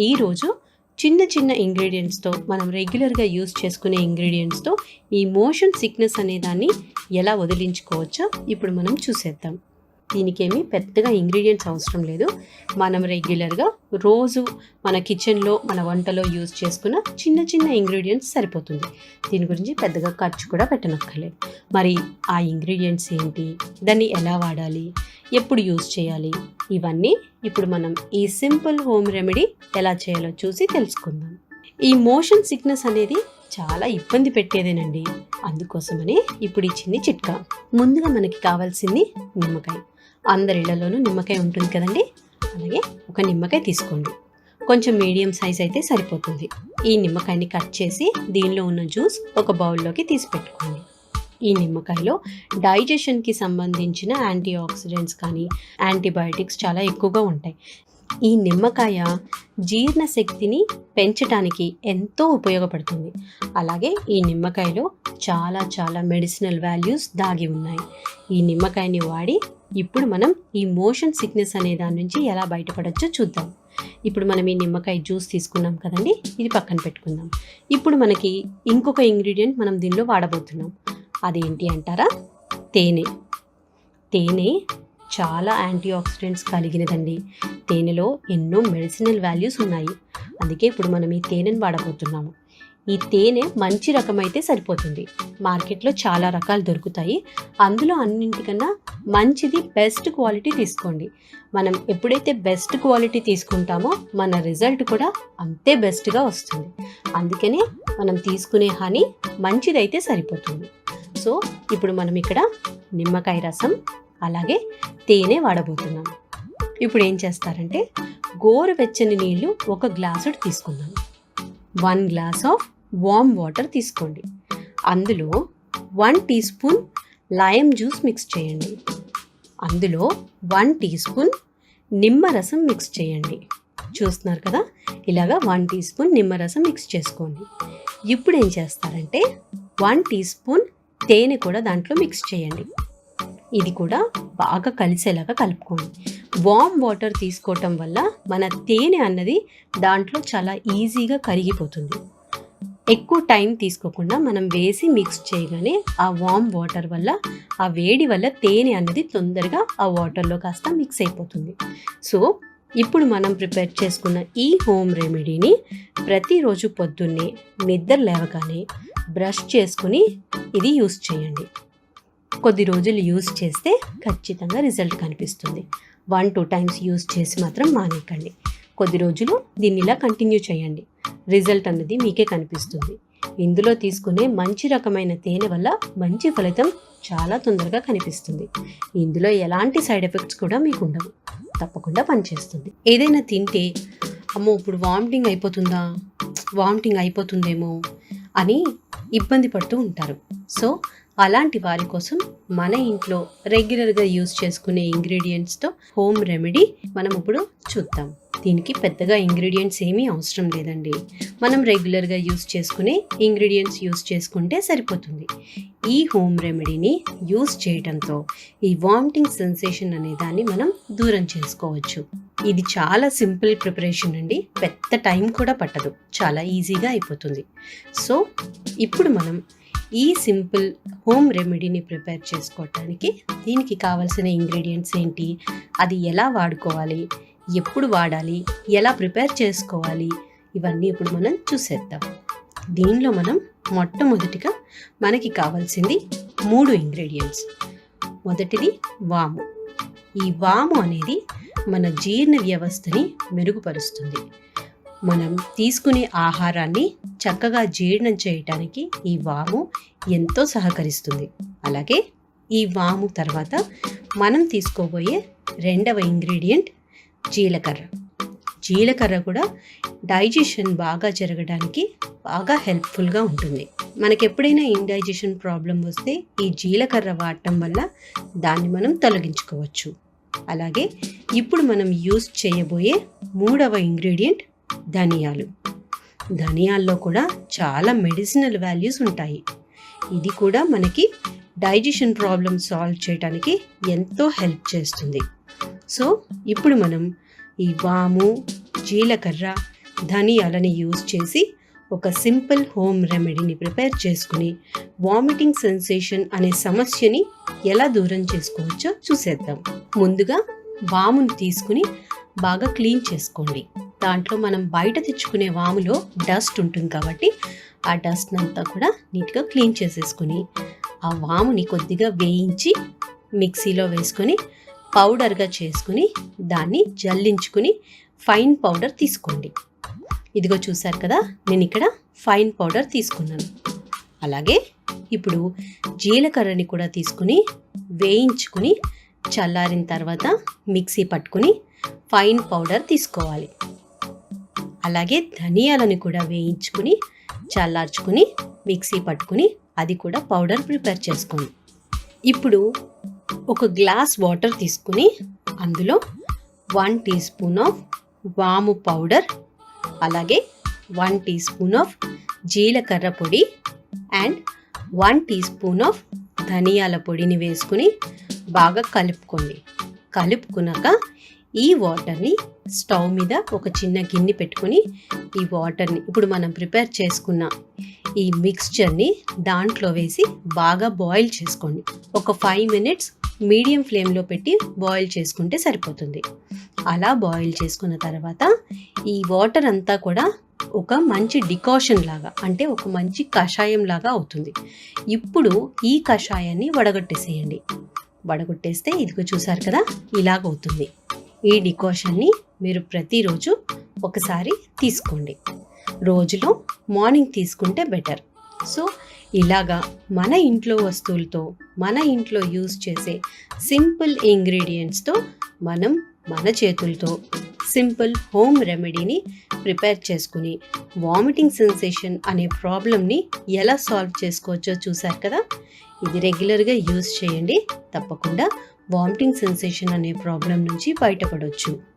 ఈరోజు చిన్న చిన్న ఇంగ్రీడియంట్స్తో మనం రెగ్యులర్గా యూస్ చేసుకునే ఇంగ్రీడియంట్స్తో ఈ మోషన్ సిక్నెస్ అనే దాన్ని ఎలా వదిలించుకోవచ్చో ఇప్పుడు మనం చూసేద్దాం. దీనికేమి పెద్దగా ఇంగ్రీడియంట్స్ అవసరం లేదు. మనం రెగ్యులర్గా రోజు మన కిచెన్లో మన వంటలో యూజ్ చేసుకున్న చిన్న చిన్న ఇంగ్రీడియంట్స్ సరిపోతుంది. దీని గురించి పెద్దగా ఖర్చు కూడా పెట్టనక్కర్లేదు. మరి ఆ ఇంగ్రీడియంట్స్ ఏంటి? దాన్ని ఎలా వాడాలి? ఎప్పుడు యూజ్ చేయాలి? ఇవన్నీ ఇప్పుడు మనం ఈ సింపుల్ హోమ్ రెమెడీ ఎలా చేయాలో చూసి తెలుసుకుందాం. ఈ మోషన్ సిక్నెస్ అనేది చాలా ఇబ్బంది పెట్టేదేనండి. అందుకోసమనే ఇప్పుడు ఈ చిన్ని చిట్కా. ముందుగా మనకి కావాల్సింది నిమ్మకాయ. అందరి ఇళ్ళలోనూ నిమ్మకాయ ఉంటుంది కదండి? అలాగే ఒక నిమ్మకాయ తీసుకోండి. కొంచెం మీడియం సైజ్ అయితే సరిపోతుంది. ఈ నిమ్మకాయని కట్ చేసి దీనిలో ఉన్న జ్యూస్ ఒక బౌల్లోకి తీసి పెట్టుకోండి. ఈ నిమ్మకాయలో డైజెషన్కి సంబంధించిన యాంటీ ఆక్సిడెంట్స్ కానీ యాంటీబయాటిక్స్ చాలా ఎక్కువగా ఉంటాయి. ఈ నిమ్మకాయ జీర్ణశక్తిని పెంచడానికి ఎంతో ఉపయోగపడుతుంది. అలాగే ఈ నిమ్మకాయలో చాలా చాలా మెడిసినల్ వాల్యూస్ దాగి ఉన్నాయి. ఈ నిమ్మకాయని వాడి ఇప్పుడు మనం ఈ మోషన్ సిక్నెస్ అనే దాని నుంచి ఎలా బయటపడచ్చో చూద్దాం. ఇప్పుడు మనం ఈ నిమ్మకాయ జ్యూస్ తీసుకున్నాం కదండి ఇది పక్కన పెట్టుకుందాం. ఇప్పుడు మనకి ఇంకొక ఇంగ్రీడియంట్ మనం దీనిలో వాడబోతున్నాం. అదేంటి అంటారా? తేనె. తేనె చాలా యాంటీ ఆక్సిడెంట్స్ కలిగినదండి. తేనెలో ఎన్నో మెడిసినల్ వాల్యూస్ ఉన్నాయి. అందుకే ఇప్పుడు మనం ఈ తేనెను వాడబోతున్నాము. ఈ తేనె మంచి రకం అయితే సరిపోతుంది. మార్కెట్లో చాలా రకాలు దొరుకుతాయి. అందులో అన్నింటికన్నా మంచిది బెస్ట్ క్వాలిటీ తీసుకోండి. మనం ఎప్పుడైతే బెస్ట్ క్వాలిటీ తీసుకుంటామో మన రిజల్ట్ కూడా అంతే బెస్ట్గా వస్తుంది. అందుకనే మనం తీసుకునే హనీ మంచిదైతే సరిపోతుంది. సో ఇప్పుడు మనం ఇక్కడ నిమ్మకాయ రసం అలాగే తేనె వాడబోతున్నాం. ఇప్పుడు ఏం చేస్తారంటే గోరువెచ్చని నీళ్ళు ఒక గ్లాసుడు తీసుకున్నాను one glass of warm water తీసుకోండి. అందులో one teaspoon lime juice mix చేయండి. అందులో వన్ టీ స్పూన్ నిమ్మరసం మిక్స్ చేయండి. చూస్తున్నారు కదా? ఇలాగా వన్ టీ స్పూన్ నిమ్మరసం మిక్స్ చేసుకోండి. ఇప్పుడు ఏం చేస్తారంటే వన్ టీ స్పూన్ తేనె కూడా దాంట్లో మిక్స్ చేయండి. ఇది కూడా బాగా కలిసేలాగా కలుపుకోండి. వామ్ వాటర్ తీసుకోవటం వల్ల మన తేనె అన్నది దాంట్లో చాలా ఈజీగా కరిగిపోతుంది. ఎక్కువ టైం తీసుకోకుండా మనం వేసి మిక్స్ చేయగానే ఆ వామ్ వాటర్ వల్ల ఆ వేడి వల్ల తేనె అన్నది తొందరగా ఆ వాటర్లో కాస్త మిక్స్ అయిపోతుంది. సో ఇప్పుడు మనం ప్రిపేర్ చేసుకున్న ఈ హోమ్ రెమెడీని ప్రతిరోజు పొద్దున్నే నిద్ర లేవగానే బ్రష్ చేసుకుని ఇది యూస్ చేయండి. కొద్ది రోజులు యూస్ చేస్తే ఖచ్చితంగా రిజల్ట్ కనిపిస్తుంది. వన్ టూ టైమ్స్ యూజ్ చేసి మాత్రం మానేయకండి. కొద్ది రోజులు దీన్ని ఇలా కంటిన్యూ చేయండి. రిజల్ట్ అన్నది మీకే కనిపిస్తుంది. ఇందులో తీసుకునే మంచి రకమైన తేనె వల్ల మంచి ఫలితం చాలా తొందరగా కనిపిస్తుంది. ఇందులో ఎలాంటి సైడ్ ఎఫెక్ట్స్ కూడా మీకు ఉండవు. తప్పకుండా పనిచేస్తుంది. ఏదైనా తింటే అమ్మో ఇప్పుడు వామిటింగ్ అయిపోతుందా? వామిటింగ్ అయిపోతుందేమో? అని ఇబ్బంది పడుతూ ఉంటారు. సో అలాంటి వారి కోసం మన ఇంట్లో రెగ్యులర్గా యూస్ చేసుకునే ఇంగ్రీడియంట్స్తో హోమ్ రెమెడీ మనం ఇప్పుడు చూద్దాం. దీనికి పెద్దగా ఇంగ్రీడియంట్స్ ఏమీ అవసరం లేదండి. మనం రెగ్యులర్గా యూస్ చేసుకునే ఇంగ్రీడియంట్స్ యూస్ చేసుకుంటే సరిపోతుంది. ఈ హోమ్ రెమెడీని యూస్ చేయడంతో ఈ వామిటింగ్ సెన్సేషన్ అనే దాన్ని మనం దూరం చేసుకోవచ్చు. ఇది చాలా సింపుల్ ప్రిపరేషన్ అండి. పెద్ద టైం కూడా పట్టదు. చాలా ఈజీగా అయిపోతుంది. సో ఇప్పుడు మనం ఈ సింపుల్ హోమ్ రెమెడీని ప్రిపేర్ చేసుకోవటానికి దీనికి కావాల్సిన ఇంగ్రీడియంట్స్ ఏంటి? అది ఎలా వాడుకోవాలి? ఎప్పుడు వాడాలి? ఎలా ప్రిపేర్ చేసుకోవాలి? ఇవన్నీ ఇప్పుడు మనం చూసేద్దాం. దీనిలో మనం మొట్టమొదటిగా మనకి కావాల్సింది మూడు ఇంగ్రీడియంట్స్. మొదటిది వాము. ఈ వాము అనేది మన జీర్ణ వ్యవస్థని మెరుగుపరుస్తుంది. మనం తీసుకునే ఆహారాన్ని చక్కగా జీర్ణం చేయటానికి ఈ వాము ఎంతో సహకరిస్తుంది. అలాగే ఈ వాము తర్వాత మనం తీసుకోబోయే రెండవ ఇంగ్రీడియంట్ జీలకర్ర. జీలకర్ర కూడా డైజెషన్ బాగా జరగడానికి బాగా హెల్ప్ఫుల్గా ఉంటుంది. మనకి ఎప్పుడైనా ఇండైజెషన్ ప్రాబ్లం వస్తే ఈ జీలకర్ర వాడటం వల్ల దాన్ని మనం తొలగించుకోవచ్చు. అలాగే ఇప్పుడు మనం యూస్ చేయబోయే మూడవ ఇంగ్రీడియంట్ ధనియాలు. ధనియాల్లో కూడా చాలా మెడిసినల్ వాల్యూస్ ఉంటాయి. ఇది కూడా మనకి డైజెషన్ ప్రాబ్లమ్ సాల్వ్ చేయడానికి ఎంతో హెల్ప్ చేస్తుంది. సో ఇప్పుడు మనం ఈ వాము జీలకర్ర ధనియాలని యూజ్ చేసి ఒక సింపుల్ హోమ్ రెమెడీని ప్రిపేర్ చేసుకుని వామిటింగ్ సెన్సేషన్ అనే సమస్యని ఎలా దూరం చేసుకోవచ్చో చూసేద్దాం. ముందుగా వామును తీసుకుని బాగా క్లీన్ చేసుకోండి. దాంట్లో మనం బయట తెచ్చుకునే వాములో డస్ట్ ఉంటుంది కాబట్టి ఆ డస్ట్ అంతా కూడా నీట్గా క్లీన్ చేసేసుకుని ఆ వాముని కొద్దిగా వేయించి మిక్సీలో వేసుకొని పౌడర్గా చేసుకుని దాన్ని జల్లించుకుని ఫైన్ పౌడర్ తీసుకోండి. ఇదిగో చూసారు కదా నేను ఇక్కడ ఫైన్ పౌడర్ తీసుకున్నాను. అలాగే ఇప్పుడు జీలకర్రని కూడా తీసుకుని వేయించుకుని చల్లారిన తర్వాత మిక్సీ పట్టుకుని ఫైన్ పౌడర్ తీసుకోవాలి. అలాగే ధనియాలను కూడా వేయించుకుని చల్లార్చుకుని మిక్సీ పట్టుకుని అది కూడా పౌడర్ ప్రిపేర్ చేసుకోండి. ఇప్పుడు ఒక గ్లాస్ వాటర్ తీసుకుని అందులో వన్ టీ స్పూన్ ఆఫ్ వాము పౌడర్ అలాగే వన్ టీ స్పూన్ ఆఫ్ జీలకర్ర పొడి and one teaspoon of ధనియాల పొడిని వేసుకుని బాగా కలుపుకోండి. కలుపుకున్నాక ఈ వాటర్ని స్టవ్ మీద ఒక చిన్న గిన్నె పెట్టుకొని ఈ వాటర్ని ఇప్పుడు మనం ప్రిపేర్ చేసుకున్న ఈ మిక్స్చర్ని దాంట్లో వేసి బాగా బాయిల్ చేసుకోండి. ఒక ఫైవ్ మినిట్స్ మీడియం ఫ్లేమ్లో పెట్టి బాయిల్ చేసుకుంటే సరిపోతుంది. అలా బాయిల్ చేసుకున్న తర్వాత ఈ వాటర్ అంతా కూడా ఒక మంచి డికాషన్ లాగా అంటే ఒక మంచి కషాయం లాగా అవుతుంది. ఇప్పుడు ఈ కషాయాన్ని వడగొట్టేసేయండి. వడగొట్టేస్తే ఇదిగో చూసారు కదా ఇలాగ అవుతుంది. ఈ డికాషన్ని మీరు ప్రతిరోజు ఒకసారి తీసుకోండి. రోజులో మార్నింగ్ తీసుకుంటే బెటర్. సో ఇలాగా మన ఇంట్లో వస్తువులతో మన ఇంట్లో యూజ్ చేసే సింపుల్ ఇంగ్రీడియంట్స్తో మనం మన చేతులతో సింపుల్ హోమ్ రెమెడీని ప్రిపేర్ చేసుకుని వామిటింగ్ సెన్సేషన్ అనే ప్రాబ్లమ్ని ఎలా సాల్వ్ చేసుకోవచ్చో చూసారు కదా? ఇది రెగ్యులర్గా యూజ్ చేయండి. తప్పకుండా వామిటింగ్ సెన్సేషన్ అనే ప్రాబ్లం నుంచి బయటపడవచ్చు